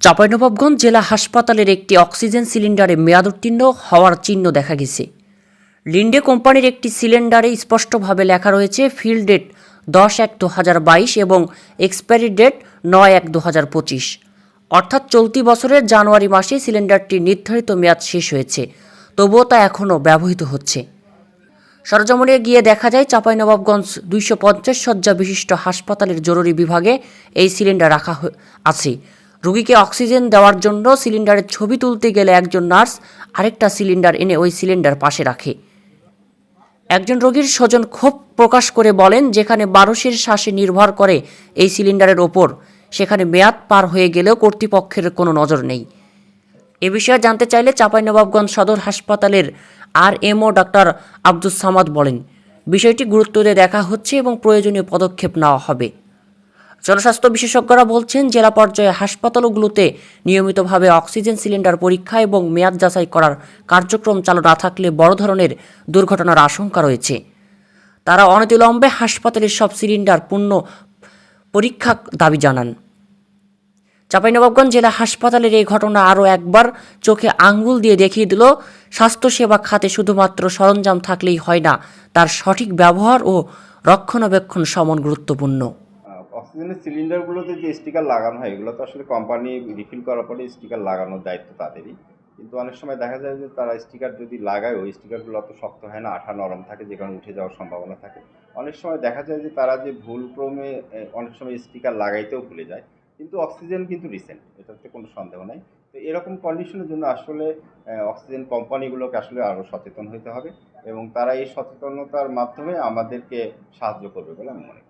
চাঁপাইনবাবগঞ্জ জেলা হাসপাতালের একটি অক্সিজেন সিলিন্ডারে মেয়াদ উত্তীর্ণ হওয়ার চিহ্ন দেখা গেছে। লিন্ডে কোম্পানির একটি সিলিন্ডারে স্পষ্টভাবে লেখা রয়েছে, ফিল্ড ডেট দশ এক দু হাজার বাইশ এবং এক্সপায়ারি ডেট নয় এক দু হাজার পঁচিশ। অর্থাৎ চলতি বছরের জানুয়ারি মাসে সিলিন্ডারটির নির্ধারিত মেয়াদ শেষ হয়েছে, তবুও তা এখনও ব্যবহৃত হচ্ছে। সরজমনে গিয়ে দেখা যায়, চাঁপাইনবাবগঞ্জ দুইশো পঞ্চাশ শয্যা বিশিষ্ট হাসপাতালের জরুরি বিভাগে এই সিলিন্ডার রাখা আছে। রোগীকে অক্সিজেন দেওয়ার জন্য সিলিন্ডারের ছবি তুলতে গেলে একজন নার্স আরেকটা সিলিন্ডার এনে ওই সিলিন্ডার পাশে রাখে। একজন রোগীর স্বজন ক্ষোভ প্রকাশ করে বলেন, যেখানে বারোশের শ্বাসে নির্ভর করে এই সিলিন্ডারের ওপর, সেখানে মেয়াদ পার হয়ে গেলেও কর্তৃপক্ষের কোনো নজর নেই। এ বিষয়ে জানতে চাইলে চাঁপাইনবাবগঞ্জ সদর হাসপাতালের R MO doctor Abdus Samad বলেন, বিষয়টি গুরুত্ব দিয়ে দেখা হচ্ছে এবং প্রয়োজনীয় পদক্ষেপ নেওয়া হবে। জনস্বাস্থ্য বিশেষজ্ঞরা বলছেন, জেলা পর্যায়ে হাসপাতালগুলোতে নিয়মিতভাবে অক্সিজেন সিলিন্ডার পরীক্ষা এবং মেয়াদ যাচাই করার কার্যক্রম চালু না থাকলে বড় ধরনের দুর্ঘটনার আশঙ্কা রয়েছে। তারা অনতিবিলম্বে হাসপাতালের সব সিলিন্ডার পূর্ণ পরীক্ষা দাবি জানান। চাঁপাইনবাবগঞ্জ জেলা হাসপাতালের এই ঘটনা আরও একবার চোখে আঙ্গুল দিয়ে দেখিয়ে দিল, স্বাস্থ্যসেবা খাতে শুধুমাত্র সরঞ্জাম থাকলেই হয় না, তার সঠিক ব্যবহার ও রক্ষণাবেক্ষণ সমান গুরুত্বপূর্ণ। অক্সিজেনের সিলিন্ডারগুলোতে যে স্টিকার লাগানো হয়, এগুলো তো আসলে কোম্পানি রিফিল করার পরে স্টিকার লাগানোর দায়িত্ব তাদেরই। কিন্তু অনেক সময় দেখা যায় যে তারা স্টিকার যদি লাগায়, ওই স্টিকারগুলো অত শক্ত হয় না, আঠা নরম থাকে, যে কারণে উঠে যাওয়ার সম্ভাবনা থাকে। অনেক সময় দেখা যায় যে তারা যে ভুলক্রমে অনেক সময় স্টিকার লাগাইতেও ভুলে যায়। কিন্তু অক্সিজেন কিন্তু রিসেন্ট এটাতে কোনো সন্দেহ নাই। তো এরকম কন্ডিশনের জন্য আসলে অক্সিজেন কোম্পানিগুলোকে আসলে আরও সচেতন হতে হবে এবং তারা এই সচেতনতার মাধ্যমে আমাদেরকে সাহায্য করবে বলে আমি মনে করি।